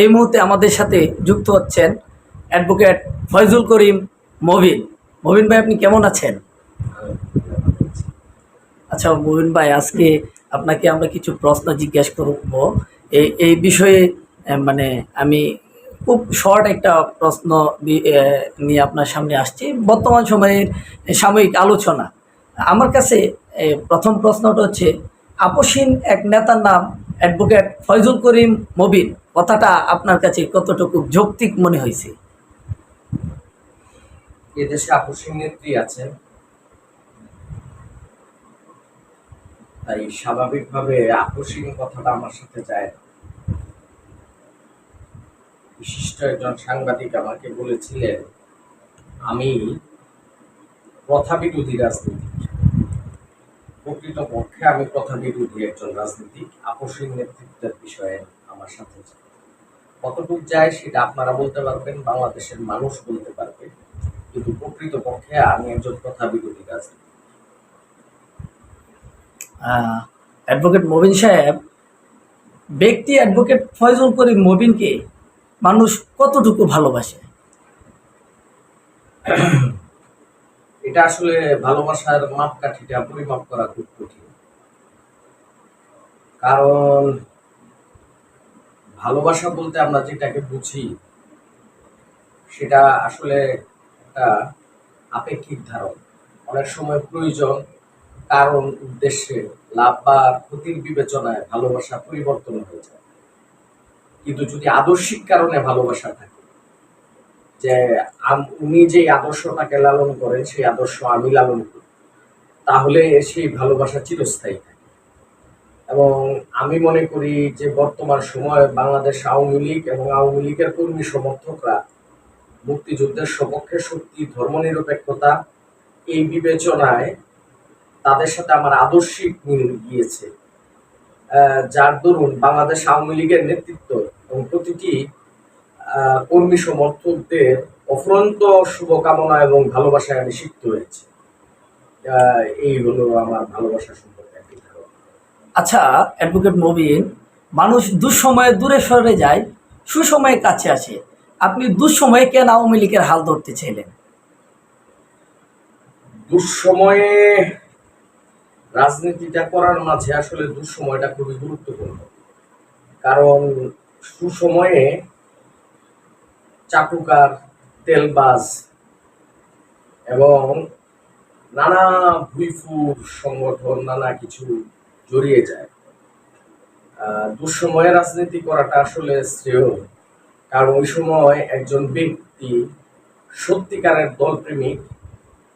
এই মুহূর্তে আমাদের সাথে যুক্ত হচ্ছেন অ্যাডভোকেট ফয়জুল করিম মবিন। মবিন ভাই, আপনি কেমন আছেন? আচ্ছা মবিন ভাই, আজকে আপনাকে আমরা কিছু প্রশ্ন জিজ্ঞাসা করব। এই এই বিষয়ে মানে আমি খুব শর্ট একটা প্রশ্ন নিয়ে আপনার সামনে আসছি। বর্তমান সময়ের সাময়িক আলোচনা। আমার কাছে প্রথম প্রশ্নটা হচ্ছে, আপসীন এক নেতার নাম অ্যাডভোকেট ফয়জুল করিম মবিন। কথাটা আপনার কাছে কতটুকু যৌক্তিক মনে হয়েছে? এদেশে আপসীন নেত্রী আছেন। তাই স্বাভাবিকভাবে আপসীন কথাটা আমার সাথে যায় বিশিষ্ট একজন সাংবাদিক আমাকে বলেছিলেন, আমি প্রথা বিরোধী রাজনীতিক। প্রকৃত পক্ষে আমি প্রথা বিরোধী একজন রাজনীতিক। আপসীন নেতৃত্বের বিষয়ে আমার সাথে যায়। কতটুক যায় সেটা আপনারা বলতে পারবেন বাংলাদেশের মানুষ বলতে পারবে। কিন্তু প্রকৃত পক্ষে আমি একজন কথা বিরোধী আহ, অ্যাডভোকেট মবিন সাহেব ব্যক্তি অ্যাডভোকেট ফয়জুল করিম মবিনকে মানুষ কতটুকু ভালোবাসে? এটা আসলে ভালোবাসার মাপকাঠিটা পরিমাপ করা খুব কঠিন। কারণ ভালোবাসা বলতে আমরা যেটাকে বুঝি, সেটা আসলে একটা আপেক্ষিক ধারণ। অনেক সময় প্রয়োজন কারণ উদ্দেশ্যে লাভ বা ক্ষতির বিবেচনায় ভালোবাসা পরিবর্তন হয়ে যায়। কিন্তু যদি আদর্শিক কারণে ভালোবাসা থাকে, যে উনি যে আদর্শটাকে লালন করেন, সেই আদর্শ আমি লালন করি, তাহলে সেই ভালোবাসা চিরস্থায়ী থাকে। এবং আমি মনে করি যে বর্তমান সময়ে বাংলাদেশ আওয়ামী লীগ এবং আওয়ামী লীগের কর্মী সমর্থকরা মুক্তিযুদ্ধের সপক্ষে শক্তি ধর্মনিরপেক্ষতা এই বিবেচনায় তাদের সাথে আমার আদর্শিক মিল গিয়েছে। যার দরুন বাংলাদেশ আওয়ামী লীগের নেতৃত্ব এবং প্রতিটি কর্মী সমর্থকদের অফুরন্ত শুভকামনা এবং ভালোবাসায় আমি শিখতে হয়েছি। এই হলো আমার ভালোবাসা ধারণা আচ্ছা অ্যাডভোকেট মবিন মানুষ দুঃসময়ে দূরে সরে যায়, সুসময়ে কাছে আসে। আপনি দুঃসময়ে কেন আওয়ামী লীগের হাল ধরতে চাইলেন? দুঃসময়ে রাজনীতিটা করার মাঝে আসলে দুঃসময়টা খুবই গুরুত্বপূর্ণ। কারণ সুসময়ে চাটুকার, তেলবাজ এবং নানা ভুইফুর সংগঠন, নানা কিছু জড়িয়ে যায়। দুঃসময়ে রাজনীতি করাটা আসলে শ্রেয়। কারণ ওই সময় একজন ব্যক্তি সত্যিকারের দলপ্রেমিক,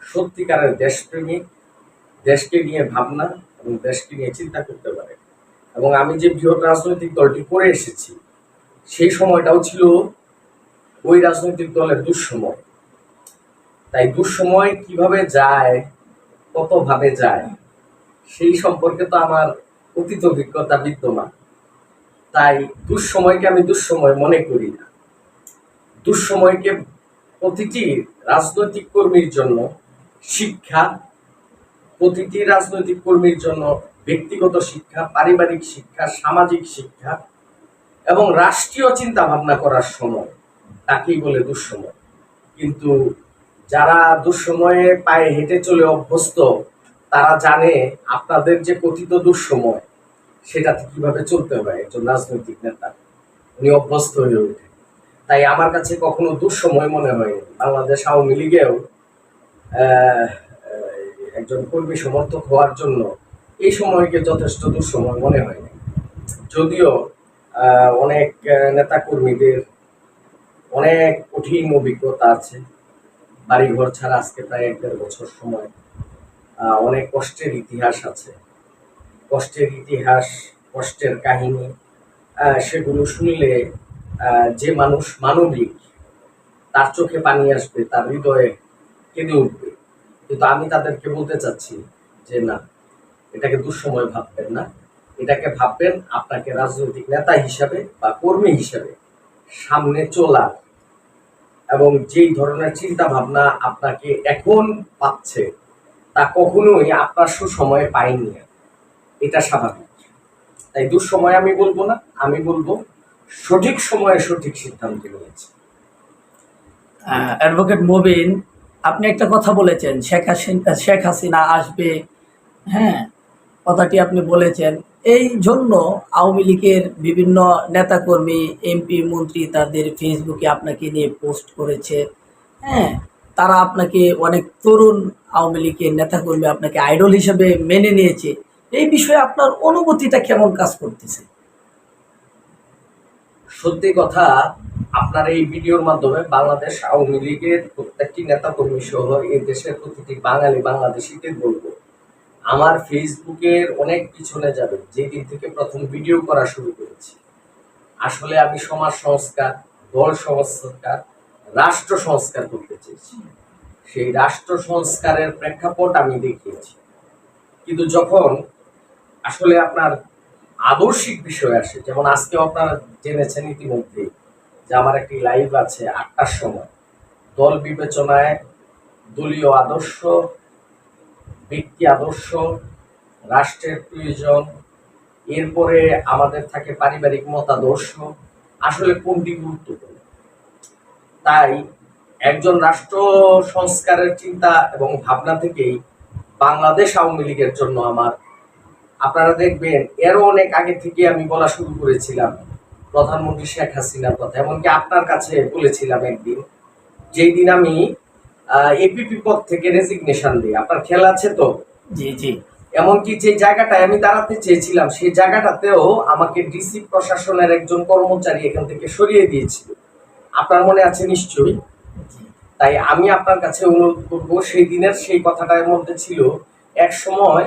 সত্যিকারের দেশপ্রেমিক, দেশকে নিয়ে ভাবনা এবং দেশকে নিয়ে চিন্তা করতে পারে। এবং আমি যে বৃহৎ রাজনৈতিক দলটি করে এসেছি, সেই সময়টাও ছিল ওই রাজনৈতিক দলের দুঃসময়। তাই দুঃসময় কীভাবে যায়, কতভাবে যায় সেই সম্পর্কে তো আমার অতীত অভিজ্ঞতা বিদ্যমান। তাই দুঃসময়কে আমি দুঃসময় মনে করি না। দুঃসময়কে প্রতিটি রাজনৈতিক কর্মীর জন্য শিক্ষা, প্রতিটি রাজনৈতিক কর্মীর জন্য ব্যক্তিগত শিক্ষা, পারিবারিক শিক্ষা, সামাজিক শিক্ষা এবং রাষ্ট্রীয় চিন্তা ভাবনা করার সময়, তাকেই বলে দুঃসময়। কিন্তু যারা দুঃসময়ে পায়ে হেঁটে চলে অভ্যস্ত তারা জানে আপনাদের যে কথিত দুঃসময়, সেটাতে কীভাবে চলতে হয় একজন রাজনৈতিক নেতা, উনি অভ্যস্ত হয়ে ওঠে তাই আমার কাছে কখনো দুঃসময় মনে হয়নি। বাংলাদেশ আওয়ামী লীগেও একজন কর্মী সমর্থক হওয়ার জন্য এই সময়কে যথেষ্ট দুঃসময় মনে হয়নি। যদিও অনেক নেতা কর্মীদের অনেক কঠিন অভিজ্ঞতা আছে। বাড়িঘর ছাড়া আজকে প্রায় এক দেড় বছর সময় অনেক কষ্টের ইতিহাস আছে। কষ্টের ইতিহাস, কষ্টের কাহিনী সেগুলো শুনলে যে মানুষ মানবিক, তার চোখে পানি আসবে, তার হৃদয়ে কেঁদে উঠবে। কিন্তু আমি তাদেরকে বলতে চাচ্ছি যে, না, এটাকে দুঃসময় ভাববেন না। এটাকে ভাববেন আপনাকে রাজনৈতিক নেতা হিসাবে বা কর্মী হিসাবে সামনে চলার। এবং যেই ধরনের চিন্তা ভাবনা আপনাকে এখন পাচ্ছে তা কখনোই আপনার সুসময়ে পাইনি। এটা স্বাভাবিক। তাই দুঃসময় আমি বলব না, আমি বলব সঠিক সময়ে সঠিক সিদ্ধান্ত নিয়েছে অ্যাডভোকেট মুবিন, আপনি একটা কথা বলেছেন, শেখ হাসিনা শেখ হাসিনা আসবে হ্যাঁ কথাটি আপনি বলেছেন। এই জন্য আওয়ামী লীগের বিভিন্ন নেতাকর্মী, এমপি, মন্ত্রী তাদের ফেসবুকে আপনাকে নিয়ে পোস্ট করেছে হ্যাঁ তারা আপনাকে অনেক তরুণ আওয়ামী লীগের নেতাকর্মী আপনাকে আইডল হিসেবে মেনে নিয়েছে। এই বিষয়ে আপনার অনুভূতিটা কেমন কাজ করতেছে? সত্যি কথা, আপনার এই ভিডিওর মাধ্যমে বাংলাদেশ আওয়ামী লীগের প্রত্যেকটি নেতা কর্মী সহ এই দেশের প্রতিটি বাঙালি, বাংলাদেশিদের বলব, আমার ফেসবুকের অনেক পিছনে যাবে, যেদিন থেকে প্রথম ভিডিও করা শুরু করেছি। আসলে আমি সমাজ সংস্কার, দল সংস্কার রাষ্ট্র সংস্কার করতে চেয়েছি। সেই রাষ্ট্র সংস্কারের প্রেক্ষাপট আমি দেখিয়েছি। কিন্তু যখন আসলে আপনার আদর্শিক বিষয় আসে, যেমন আজকে আপনারা জেনেছেন ইতিমধ্যে যে আমার একটি লাইভ আছে আটটার সময়। দল বিবেচনায় দলীয় আদর্শ, ব্যক্তি আদর্শ, রাষ্ট্রের প্রয়োজন, এরপরে আমাদের থাকে পারিবারিক মতাদর্শ, আসলে কোনটি গুরুত্বপূর্ণ? তাই একজন রাষ্ট্র সংস্কারের চিন্তা এবং ভাবনা থেকেই বাংলাদেশ আওয়ামী লীগের জন্য আমার। আপনারা দেখবেন এরও অনেক আগে থেকে আমি বলা শুরু করেছিলাম প্রধানমন্ত্রী শেখ হাসিনার কথা এমনকি আপনার কাছে বলেছিলাম একদিন যেই দিন আমি এপিপি পদ থেকে রেজিগনেশন দিই। আপনার খেয়াল আছে তো? জি জি। এমনকি যে জায়গাটায় আমি দাঁড়াতে চেয়েছিলাম সেই জায়গাটাতেও আমাকে ডিসি প্রশাসনের একজন কর্মচারী এখান থেকে সরিয়ে দিয়েছিল। আপনার মনে আছে নিশ্চয়ই। তাই আমি আপনার কাছে অনুরোধ করব, সেই দিনের সেই কথাটার মধ্যে ছিল, এক সময়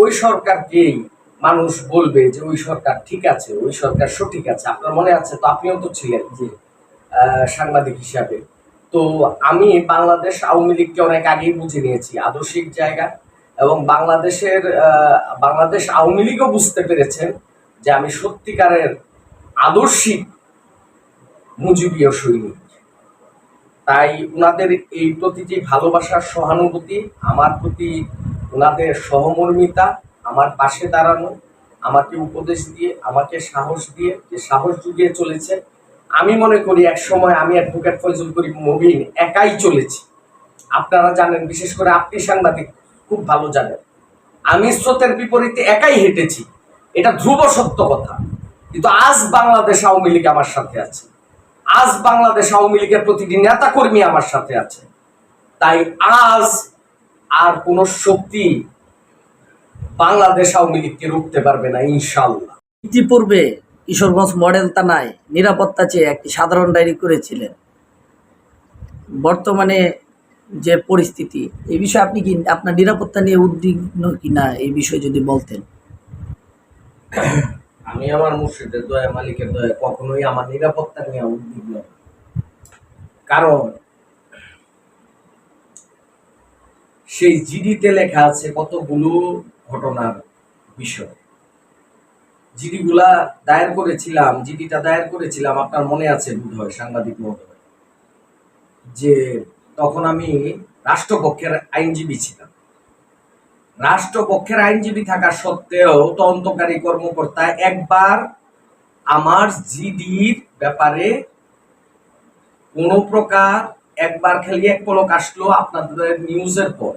ওই সরকারকেই মানুষ বলবে যে ওই সরকার ঠিক আছে, ওই সরকার সঠিক আছে। আপনার মনে আছে? তো আপনিও তো ছিলেন যে সাংবাদিক হিসাবে। তো আমি বাংলাদেশ আওয়ামী লীগকে অনেক আগেই বুঝে নিয়েছি, আদর্শিক জায়গা এবং বাংলাদেশের বাংলাদেশ আওয়ামী লীগও বুঝতে পেরেছেন যে আমি সত্যিকারের আদর্শিক মুজিবীয় সৈনিক। তাই ওনাদের এই প্রতি যে ভালোবাসার সহানুভূতি, আমার প্রতি ওনাদের সহমর্মিতা, আমার পাশে দাঁড়ানো, আমাকে উপদেশ দিয়ে, আমাকে সাহস দিয়ে, যে সাহস জুগিয়ে চলেছে। আমি মনে করি এক সময় আমি অ্যাডভোকেট ফয়জুল করিম মবিন একাই চলেছি। আপনারা জানেন, বিশেষ করে আপনি সাংবাদিক, খুব ভালো জানেন। আমি স্রোতের বিপরীতে একাই হেঁটেছি। এটা ধ্রুব সত্য কথা। কিন্তু আজ বাংলাদেশ আওয়ামী লীগ আমার সাথে আছে। আজ বাংলাদেশ আওয়ামী লীগের প্রতিটি নেতা কর্মী আমার সাথে আছে। তাই আজ আর কোন শক্তি বাংলাদেশ আওয়ামী লীগকে রুখতে পারবে না ইনশাল্লাহ ইতিপূর্বে কিশোরগঞ্জ মডেল থানায় নিরাপত্তা চেয়ে একটি সাধারণ ডায়েরি করেছিলেন। বর্তমানে যে পরিস্থিতি এই বিষয়ে আপনি কি আপনার নিরাপত্তা নিয়ে উদ্বিগ্ন কিনা, এই বিষয়ে যদি বলতেন। আমি আমার মুর্শিদের দয়া, মালিকের দয়া, কখনোই আমার নিরাপত্তা নিয়ে উদ্বিগ্ন কারণ সেই জিডিতে লেখা আছে কতগুলো ঘটনার বিষয়। জিডিগুলা দায়ের করেছিলাম, জিডিটা দায়ের করেছিলাম, আপনার মনে আছে বোধ হয় সাংবাদিক মহোদয়, যে তখন আমি রাষ্ট্রপক্ষের আইনজীবী ছিলাম। রাষ্ট্রপক্ষের আইনজীবী থাকা সত্ত্বেও তদন্তকারী কর্মকর্তা একবার আমার জিডির ব্যাপারে কোনো প্রকার একবার খালি এক পলক আসলো আপনাদের নিউজের পর।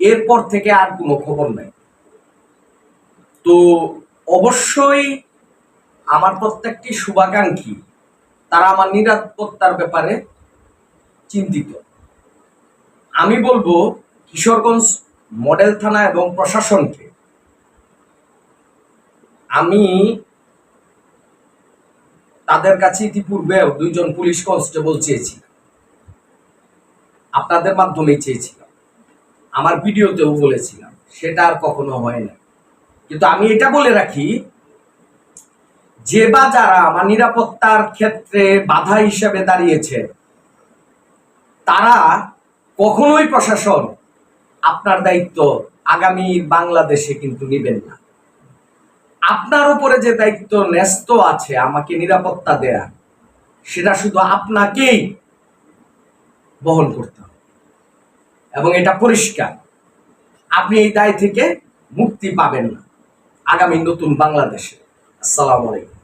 এরপর থেকে আর কোনো খবর নাই। তো অবশ্যই আমার প্রত্যেকটি শুভাকাঙ্ক্ষী, তারা আমার নিরাপত্তার ব্যাপারে চিন্তিত। আমি বলব, কিশোরগঞ্জ মডেল থানা এবং প্রশাসনকে। আমি তাদের কাছে ইতিপূর্বেও দুইজন পুলিশ কনস্টেবল চেয়েছি আপনাদের মাধ্যমেই চেয়েছিলাম। আমার ভিডিওতেও বলেছিলাম, সেটা আর কখনো হয় না। কিন্তু আমি এটা বলে রাখি, যে বা যারা আমার নিরাপত্তার ক্ষেত্রে বাধা হিসেবে দাঁড়িয়েছে, তারা কখনোই প্রশাসন আপনার দায়িত্ব আগামী বাংলাদেশে কিন্তু নিবেন না। আপনার উপরে যে দায়িত্ব ন্যস্ত আছে, আমাকে নিরাপত্তা দেয়া, সেটা শুধু আপনাকেই বহন করতে হবে। এবং এটা পরিষ্কার। আপনি এই দায় থেকে মুক্তি পাবেন না আগামী নতুন বাংলাদেশে। আসসালামু আলাইকুম।